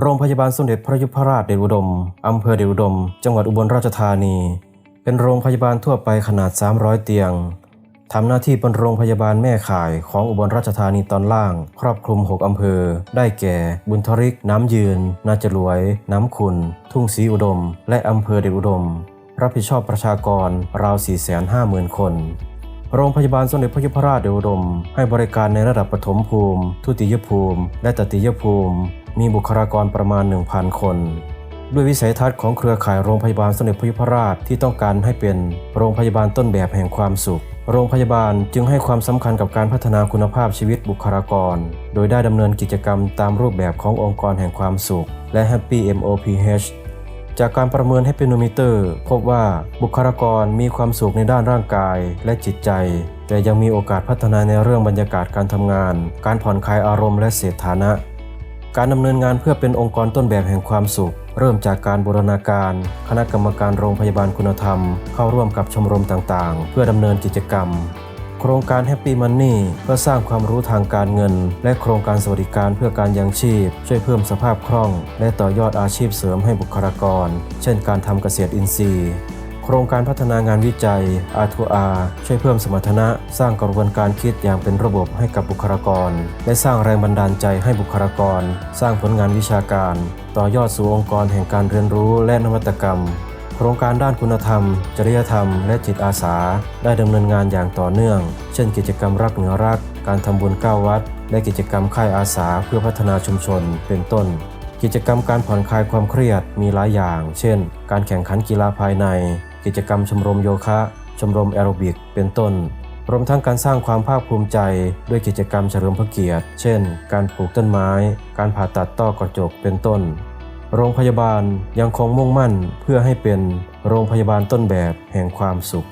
โรงพยาบาลสมเด็จพระยุพราชเดชอุดม อำเภอเดชอุดม จังหวัดอุบลราชธานี เป็นโรงพยาบาลทั่วไปขนาด 300 เตียง ทำหน้าที่เป็นโรงพยาบาลแม่ข่ายของอุบลราชธานีตอนล่าง ครอบคลุม 6 อำเภอ ได้แก่ บุญทริก น้ำยืน นาจรวย น้ำขุน ทุ่งศรีอุดม และอำเภอเดชอุดม รับผิดชอบประชากรราว 450,000 คน โรงพยาบาลสมเด็จพระยุพราชเดชอุดม ให้บริการในระดับปฐมภูมิ ทุติยภูมิ และตติยภูมิ มีบุคลากรประมาณ 1,000 คน ด้วยวิสัยทัศน์ของเครือข่ายโรงพยาบาลสมเด็จพระยุพราชที่ต้องการให้เป็นโรงพยาบาลต้นแบบแห่งความสุข โรงพยาบาลจึงให้ความสำคัญกับการพัฒนาคุณภาพชีวิตบุคลากร โดยได้ดำเนินกิจกรรมตามรูปแบบขององค์กรแห่งความสุข และ Happy MOPH จากการประเมินให้เป็นโนมิเตอร์ พบว่าบุคลากรมีความสุขในด้านร่างกายและจิตใจ แต่ยังมีโอกาสพัฒนาในเรื่องบรรยากาศการทำงาน การผ่อนคลายอารมณ์และเสถานะ การดำเนินงานเพื่อเป็นองค์กรต้นแบบแห่งความสุข เริ่มจากการบูรณาการ คณะกรรมการโรงพยาบาลคุณธรรม เข้าร่วมกับชมรมต่างๆ เพื่อดำเนินกิจกรรม โครงการ Happy Money เพื่อสร้างความรู้ทางการเงิน และโครงการสวัสดิการเพื่อการยังชีพ ช่วยเพิ่มสภาพคล่อง และต่อยอดอาชีพเสริมให้บุคลากร เช่นการทำเกษตรอินทรีย์โครงการพัฒนางานวิจัย R2R ช่วยเพิ่มสมรรถนะ สร้างกระบวนการคิดอย่างเป็นระบบให้กับบุคลากร และสร้างแรงบันดาลใจให้บุคลากร สร้างผลงานวิชาการ ต่อยอดสู่องค์กรแห่งการเรียนรู้และนวัตกรรม โครงการด้านคุณธรรม จริยธรรม และจิตอาสา ได้ดำเนินงานอย่างต่อเนื่อง เช่น กิจกรรมรักเหนือรัก การทำบุญเก้าวัด และกิจกรรมค่ายอาสาเพื่อพัฒนาชุมชน เป็นต้น กิจกรรมการผ่อนคลายความเครียดมีหลายอย่าง เช่น การแข่งขันกีฬาภายใน กิจกรรมชมรมโยคะ ชมรมแอโรบิก เป็นต้นรวมทั้งการสร้างความภาคภูมิใจด้วยกิจกรรมเฉลิมพระเกียรติ เช่น การปลูกต้นไม้ การผ่าตัดต้อกระจก เป็นต้น โรงพยาบาลยังคงมุ่งมั่นเพื่อให้เป็นโรงพยาบาลต้นแบบแห่งความสุข